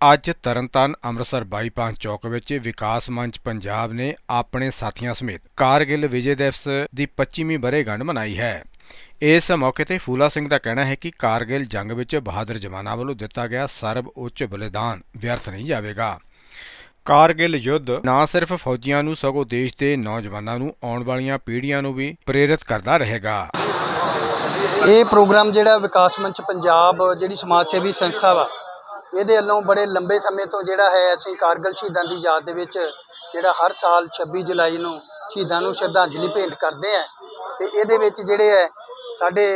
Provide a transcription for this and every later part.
ਅੱਜ ਤਰਨਤਾਰਨ ਅੰਮ੍ਰਿਤਸਰ ਬਾਈਪਾਸ ਚੌਕ ਵਿੱਚ ਵਿਕਾਸ ਮੰਚ ਪੰਜਾਬ ਨੇ ਆਪਣੇ ਸਾਥੀਆਂ ਸਮੇਤ ਕਾਰਗਿਲ ਵਿਜੇ ਦਿਵਸ ਦੀ 25ਵੀਂ ਬਰੇਗੰਢ ਮਨਾਈ ਹੈ। ਇਸ ਮੌਕੇ ਤੇ ਫੂਲਾ ਸਿੰਘ ਦਾ ਕਹਿਣਾ ਹੈ ਕਿ ਕਾਰਗਿਲ ਜੰਗ ਵਿੱਚ ਬਹਾਦਰ ਜਵਾਨਾਂ ਵੱਲੋਂ ਦਿੱਤਾ ਗਿਆ ਸਰਬ ਉੱਚ ਬਲੀਦਾਨ ਵਿਅਰਥ ਨਹੀਂ ਜਾਵੇਗਾ। ਕਾਰਗਿਲ ਯੁੱਧ ਨਾ ਸਿਰਫ ਫੌਜੀਆਂ ਨੂੰ, ਸਗੋਂ ਦੇਸ਼ ਦੇ ਨੌਜਵਾਨਾਂ ਨੂੰ ਆਉਣ ਵਾਲੀਆਂ ਪੀੜ੍ਹੀਆਂ ਨੂੰ ਵੀ ਪ੍ਰੇਰਿਤ ਕਰਦਾ ਰਹੇਗਾ। ਇਹ ਪ੍ਰੋਗਰਾਮ ਜਿਹੜਾ ਵਿਕਾਸ ਮੰਚ ਪੰਜਾਬ, ਜਿਹੜੀ ਸਮਾਜ ਸੇਵੀ ਸੰਸਥਾ ਵਾ ਇਹਦੇ ਵੱਲੋਂ ਬੜੇ ਲੰਬੇ ਸਮੇਂ ਤੋਂ ਜਿਹੜਾ ਹੈ ਅਸੀਂ ਕਾਰਗਲ ਸ਼ਹੀਦਾਂ ਦੀ ਯਾਦ ਦੇ ਵਿੱਚ ਜਿਹੜਾ ਹਰ ਸਾਲ 26 ਜੁਲਾਈ ਨੂੰ ਸ਼ਹੀਦਾਂ ਨੂੰ ਸ਼ਰਧਾਂਜਲੀ ਭੇਂਟ ਕਰਦੇ ਆ ਤੇ ਇਹਦੇ ਵਿੱਚ ਜਿਹੜੇ ਹੈ ਸਾਡੇ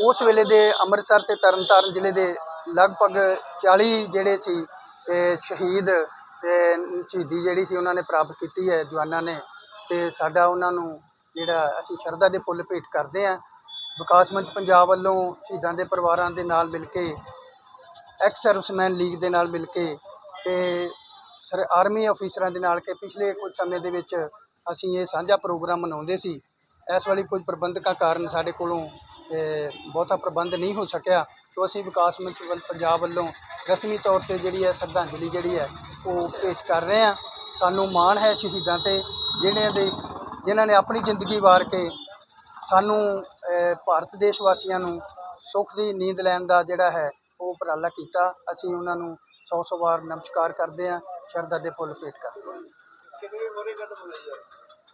ਉਸ ਵੇਲੇ ਦੇ ਅੰਮ੍ਰਿਤਸਰ ਤੇ ਤਰਨਤਾਰਨ ਜ਼ਿਲ੍ਹੇ ਦੇ ਲਗਭਗ 40 ਜਿਹੜੇ ਸੀ ਸ਼ਹੀਦ ਸ਼ਹੀਦੀ ਜਿਹੜੀ ਸੀ ਉਹਨਾਂ ਨੇ ਪ੍ਰਾਪਤ ਕੀਤੀ ਹੈ ਜਵਾਨਾਂ ਨੇ ਤੇ ਸਾਡਾ ਉਹਨਾਂ ਨੂੰ ਜਿਹੜਾ ਅਸੀਂ ਸ਼ਰਧਾ ਦੇ ਫੁੱਲ ਭੇਟ ਕਰਦੇ ਆ ਵਿਕਾਸ ਮੰਚ ਪੰਜਾਬ ਵੱਲੋਂ ਸ਼ਹੀਦਾਂ ਦੇ ਪਰਿਵਾਰਾਂ ਦੇ ਨਾਲ ਮਿਲ ਕੇ ਐਕਸ ਸਰਵਿਸਮੈਨ ਲੀਗ ਦੇ ਨਾਲ ਮਿਲ ਕੇ ਤੇ ਸਰ ਆਰਮੀ ਅਫੀਸਰਾਂ ਦੇ ਨਾਲ ਕਿ ਪਿਛਲੇ ਕੁਝ ਸਮੇਂ ਦੇ ਵਿੱਚ ਅਸੀਂ ਇਹ ਸਾਂਝਾ ਪ੍ਰੋਗਰਾਮ ਮਨਾਉਂਦੇ ਸੀ। ਇਸ ਵਾਲੀ ਕੁਝ ਪ੍ਰਬੰਧਕਾਂ ਕਾਰਨ ਸਾਡੇ ਕੋਲੋਂ ਬਹੁਤਾ ਪ੍ਰਬੰਧ ਨਹੀਂ ਹੋ ਸਕਿਆ। ਤੋਂ ਅਸੀਂ ਵਿਕਾਸ ਮੰਚ ਵੱਲ, ਪੰਜਾਬ ਵੱਲੋਂ ਰਸਮੀ ਤੌਰ ਤੇ ਜਿਹੜੀ ਹੈ, ਸ਼ਰਧਾਂਜਲੀ ਜਿਹੜੀ ਹੈ, ਉਹ ਭੇਟ ਕਰ ਰਹੇ ਹਾਂ। ਸਾਨੂੰ ਮਾਣ ਹੈ ਸ਼ਹੀਦਾਂ ਤੇ ਜਿਹੜੇ ਦੇ ਜਿਨ੍ਹਾਂ ਨੇ ਆਪਣੀ ਜ਼ਿੰਦਗੀ ਵਾਰ ਕੇ ਸਾਨੂੰ ਭਾਰਤ ਦੇਸ਼ ਵਾਸੀਆਂ ਨੂੰ ਸੁੱਖ ਦੀ ਨੀਂਦ ਲੈਣ ਦਾ ਜਿਹੜਾ ਹੈ ਉਹ ਉਪਰਾਲਾ ਕੀਤਾ ਅਸੀਂ ਉਹਨਾਂ ਨੂੰ ਸੌ ਸੌ ਵਾਰ ਨਮਸਕਾਰ ਕਰਦੇ ਹਾਂ ਸ਼ਰਧਾ ਦੇ ਫੁੱਲ ਭੇਟ ਕਰਦੇ ਹਾਂ।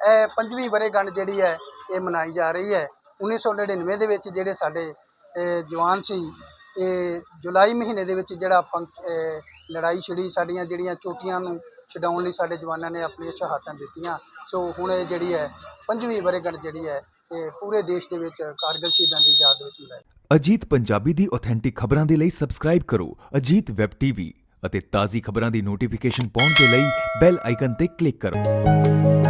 ਇਹ ਪੰਜਵੀਂ ਵਰ੍ਹੇਗੰਢ ਜਿਹੜੀ ਹੈ ਇਹ ਮਨਾਈ ਜਾ ਰਹੀ ਹੈ। 1999 ਦੇ ਵਿੱਚ ਜਿਹੜੇ ਸਾਡੇ ਜਵਾਨ ਸੀ ਇਹ ਜੁਲਾਈ ਮਹੀਨੇ ਦੇ ਵਿੱਚ ਜਿਹੜਾ ਲੜਾਈ ਛਿੜੀ ਸਾਡੀਆਂ ਜਿਹੜੀਆਂ ਚੋਟੀਆਂ ਨੂੰ ਛਡਾਉਣ ਲਈ ਸਾਡੇ ਜਵਾਨਾਂ ਨੇ ਆਪਣੀਆਂ ਸ਼ਹਾਦਤਾਂ ਦਿੱਤੀਆਂ। ਸੋ ਹੁਣ ਇਹ ਜਿਹੜੀ ਹੈ ਪੰਜਵੀਂ ਵਰ੍ਹੇਗੰਢ ਜਿਹੜੀ ਹੈ ਇਹ ਪੂਰੇ ਦੇਸ਼ ਦੇ ਵਿੱਚ ਕਾਰਗਿਲ ਸ਼ਹੀਦਾਂ ਦੀ ਯਾਦ ਵਿੱਚ ਮਨਾਈ ਅਜੀਤ ਪੰਜਾਬੀ ਦੀ ਆਥੈਂਟਿਕ ਖਬਰਾਂ ਦੇ ਲਈ ਸਬਸਕ੍ਰਾਈਬ ਕਰੋ, ਅਜੀਤ ਵੈਬ ਟੀਵੀ ਅਤੇ ਤਾਜ਼ੀ ਖਬਰਾਂ ਦੀ ਨੋਟੀਫਿਕੇਸ਼ਨ ਪਾਉਣ ਦੇ ਲਈ ਬੈਲ ਆਈਕਨ ਤੇ ਕਲਿੱਕ ਕਰੋ।